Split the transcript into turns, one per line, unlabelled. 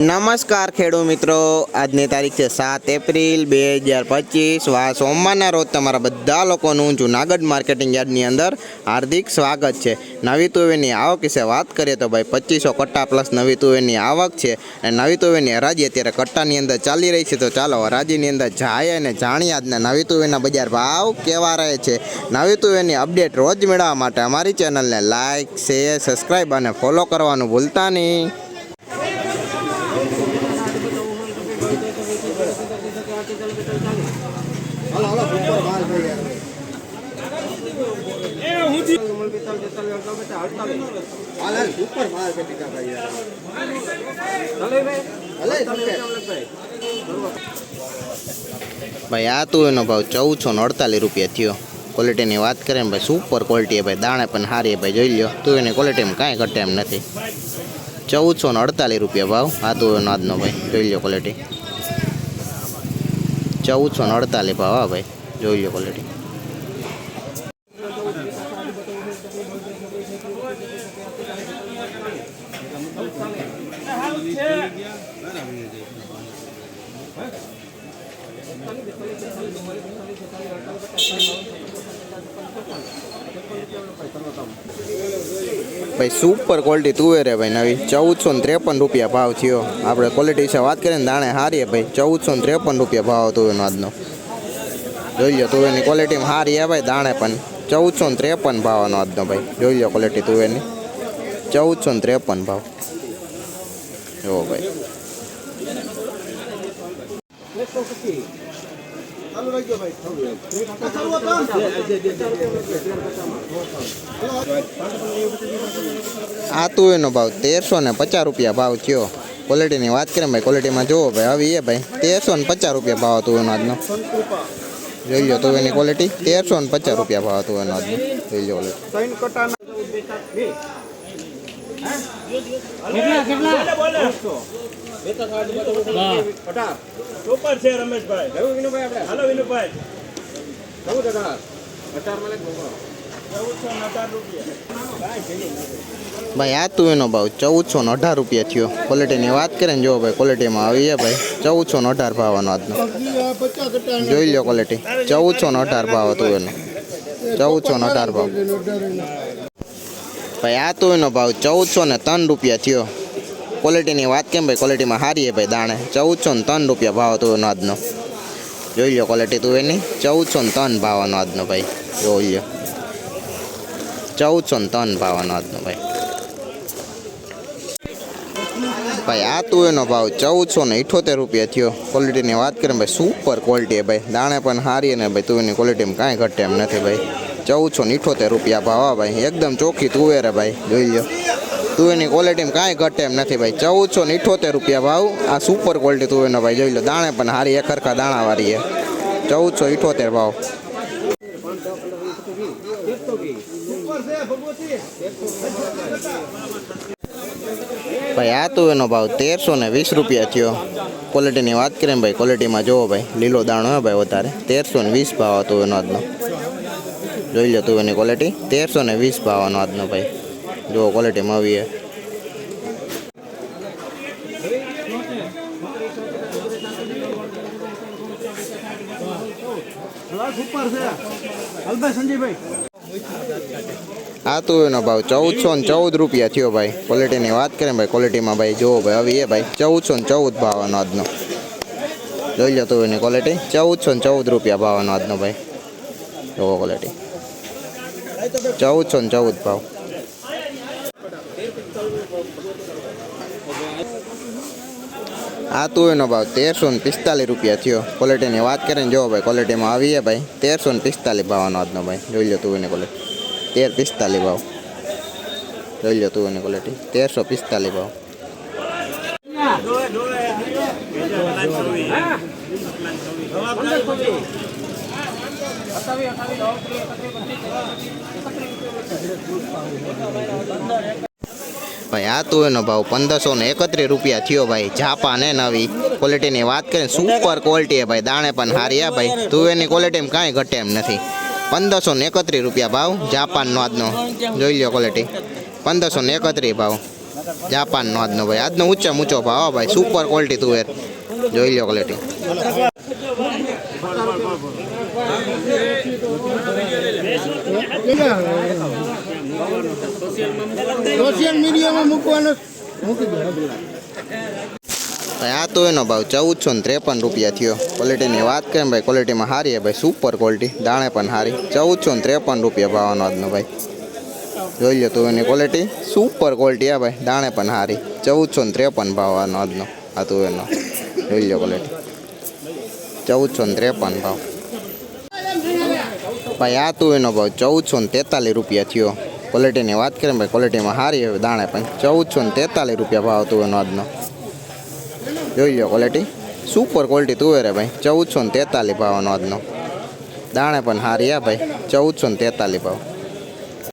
નમસ્કાર ખેડૂત મિત્રો. આજની તારીખ છે સાત એપ્રિલ બે હજાર પચીસ. વા સોમવારના રોજ તમારા બધા લોકોનું જુનાગઢ માર્કેટિંગ યાર્ડની અંદર હાર્દિક સ્વાગત છે. નવી તુવેરની આવક વિશે વાત કરીએ તો ભાઈ પચીસો કટ્ટા પ્લસ નવી તુવેરની આવક છે અને નવી તુવેરની હરાજી અત્યારે કટ્ટાની અંદર ચાલી રહી છે. તો ચાલો હરાજીની અંદર જાય અને જાણીએ આજના નવી તુવેરના બજાર ભાવ કેવા રહે છે. નવી તુવેરની અપડેટ રોજ મેળવવા માટે અમારી ચેનલને લાઇક શેર સબસ્ક્રાઈબ અને ફોલો કરવાનું ભૂલતા નહીં. ભાઈ આ તુવેરનો ભાવ ચૌદસો ને અડતાલીસ રૂપિયા થયો. ક્વોલિટીની વાત કરીએ ને ભાઈ સુપર ક્વોલિટી ભાઈ દાણે પણ સારી ભાઈ જોઈ લ્યો. તુવેરની ક્વોલિટીમાં કાંઈ ઘટે એમ નથી. ચૌદસો ને અડતાલીસ રૂપિયા ભાવ. આ એનો આજનો ભાઈ જોઈ લ્યો ક્વોલિટી ચૌદસો ને અડતાલીસ ભાવ હા ભાઈ. જોઈ લો ક્વોલિટી ભાઈ સુપર ક્વોલિટી તુવેર હે ભાઈ, નવી. ચૌદસો ને ત્રેપન રૂપિયા ભાવ થયો. આપણે ક્વોલિટી વિશે વાત કરીએ ને દાણે સારી ભાઈ. ચૌદસો ને ત્રેપન રૂપિયા ભાવ તુવેરનો આજનો. જોઈ લો તુવેરની ક્વોલિટીમાં સારી હે ભાઈ, દાણે પણ. ચૌદસો ને ત્રેપન ભાવનો આજનો ભાઈ. જોઈ લો ક્વોલિટી તુવેરની ચૌદસો ને ત્રેપન ભાવ. જુઓ ભાઈ. આ તુવેરનો ભાવ તેરસો ને પચાસ રૂપિયા ભાવ થયો. ક્વોલિટીની વાત કરીએ ભાઈ ક્વોલિટીમાં જુઓ ભાઈ હવે એ ભાઈ. તેરસો ને પચાસ રૂપિયા ભાવ તુવેરનો આજનો. જોઈ લો તુવેરની ક્વોલિટી તેરસો ને પચાસ રૂપિયા ભાવ તુવેરનો આજનો. જોઈ લો
સુપર ને અઢાર રૂપિયા
ભાઈ, આ તું એનો ભાવ ચૌદસો ને અઢાર રૂપિયા થયો. ક્વોલિટીની વાત કરે ને, જો ભાઈ ક્વોલિટીમાં આવી છે ભાઈ. ચૌદસો ને અઢાર ભાવનો આજનો. જોઈ લો ક્વોલિટી ચૌદસો ને અઢાર ભાવ હતું એનો. ચૌદસો ને અઢાર ભાવ. ભાઈ, આ તુવેરનો ભાવ ચૌદસો ને ત્રણ રૂપિયા થયો. ક્વોલિટીની વાત કેમ ભાઈ? ક્વોલિટીમાં સારી છે ભાઈ દાણે. ચૌદસો ને ત્રણ રૂપિયા ભાવ તુવેરનો આજનો. જોઈ લો ક્વોલિટી તુવેરની ચૌદસો ને ત્રણ ભાવનો આજનો ભાઈ. જોઈ લો ચૌદસો ને ત્રણ ભાવનો આજનો ભાઈ. ભાઈ, આ તુવેરનો ભાવ ચૌદસો ને ઇઠોતેર રૂપિયા થયો. ક્વોલિટીની વાત કરીએ ભાઈ સુપર ક્વોલિટી ભાઈ. દાણે પણ સારી અને ભાઈ તુવેરની ક્વોલિટીમાં કાંઈ ઘટે એમ નથી ભાઈ. ચૌદસો ને ઇઠોતેર રૂપિયા ભાવ હા ભાઈ. એકદમ ચોખ્ખી તુવેર ભાઈ. જોઈ લો તુવેરની ક્વોલિટીમાં કાંઈ ઘટે એમ નથી ભાઈ. ચૌદસો ને ઇઠોતેર રૂપિયા ભાવ. આ સુપર ક્વોલિટી તુવેરનો ભાઈ. જોઈ લો દાણે પણ હારી એકરખા દાણાવાળી છે ચૌદસો ઇઠોતેર ભાવ. ભાઈ, આ તુવેરનો ભાવ તેરસો ને વીસ રૂપિયા થયો. ક્વોલિટીની વાત કરીએ ભાઈ ક્વોલિટીમાં જુઓ ભાઈ. લીલો દાણો હે ભાઈ, વધારે. તેરસો ને વીસ ભાવ તુવેરનો આજનો. જોઈ લો તું એની ક્વોલિટી તેરસો ને વીસ ભાવનો આજનો ભાઈ. જુઓ ક્વોલિટીમાં આવી છે આ એનો ભાવ ચૌદસો ને ચૌદ રૂપિયા થયો ભાઈ. ક્વોલિટીની વાત કરીએ ભાઈ ક્વોલિટીમાં ભાઈ જુઓ ભાઈ, હવે એ ભાઈ, ચૌદસો ને ચૌદ ભાવનો આજનો. જોઈ લો એની ક્વોલિટી ચૌદસો ને ચૌદ રૂપિયા ભાવનો આજનો ભાઈ. જુઓ ક્વોલિટી ચૌદસો ને ચૌદ ભાવ. આ તુવેરનો ભાવ તેરસો ને પિસ્તાલીસ રૂપિયા થયો. ક્વોલિટીની વાત કરીને જોવો ભાઈ ક્વોલિટીમાં આવીએ ભાઈ. તેરસો ને પિસ્તાલીસ ભાવનો આજનો ભાઈ. જોઈ લો તુવેરની ક્વોલિટી તેર પિસ્તાલીસ ભાવ. જોઈ લો તુવેરની ક્વોલિટી તેરસો પિસ્તાલીસ ભાવ. ભાઈ, આ તુવેરનો ભાવ પંદરસો ને એકત્રીસ રૂપિયા થયો ભાઈ. જાપાન ને નવી. ક્વોલિટીની વાત કરીએ સુપર ક્વોલિટી ભાઈ. દાણે પણ હારી હે ભાઈ. તુવેરની ક્વોલિટીમાં કાંઈ ઘટે એમ નથી. પંદરસો ને એકત્રીસ રૂપિયા ભાવ, જાપાનનો આજનો. જોઈ લ્યો ક્વોલિટી પંદરસો ને એકત્રીસ ભાવ, જાપાનનો આજનો ભાઈ. આજનો ઊંચો ઊંચો ભાવ ભાઈ. સુપર ક્વોલિટી તુવેર જોઈ લ્યો ક્વોલિટી
સોશિયલ
આ તો એનો ભાવ ચૌદસો ને ત્રેપન રૂપિયા થયો. ક્વોલિટીની વાત કરીએ ભાઈ? ક્વોલિટીમાં સારી છે ભાઈ સુપર ક્વોલિટી દાણે પણ સારી ચૌદસો ને ત્રેપન રૂપિયા ભાવનો આજનો ભાઈ. જોઈ લો તું એની ક્વોલિટી સુપર ક્વોલિટી આ ભાઈ, દાણે પણ સારી ચૌદસો ને ત્રેપન ભાવનો આજનો. આ તું એનો. જોઈ લો ક્વોલિટી ચૌદસો ને ત્રેપન ભાવ. ભાઈ, આ તુવેરનો ભાવ ચૌદસો ને તેતાલીસ રૂપિયા થયો. ક્વોલિટીની વાત કરીએ ભાઈ ક્વોલિટીમાં સારી હવે દાણે પણ. ચૌદસો ને તેતાલીસ રૂપિયા ભાવ તુવેરનો આજનો. જોઈ લો ક્વોલિટી સુપર ક્વોલિટી તુવેરે ભાઈ, ચૌદસો ને તેતાલીસ ભાવનો આજનો. દાણે પણ હારી આ ભાઈ, ચૌદસો ને તેતાલીસ ભાવ.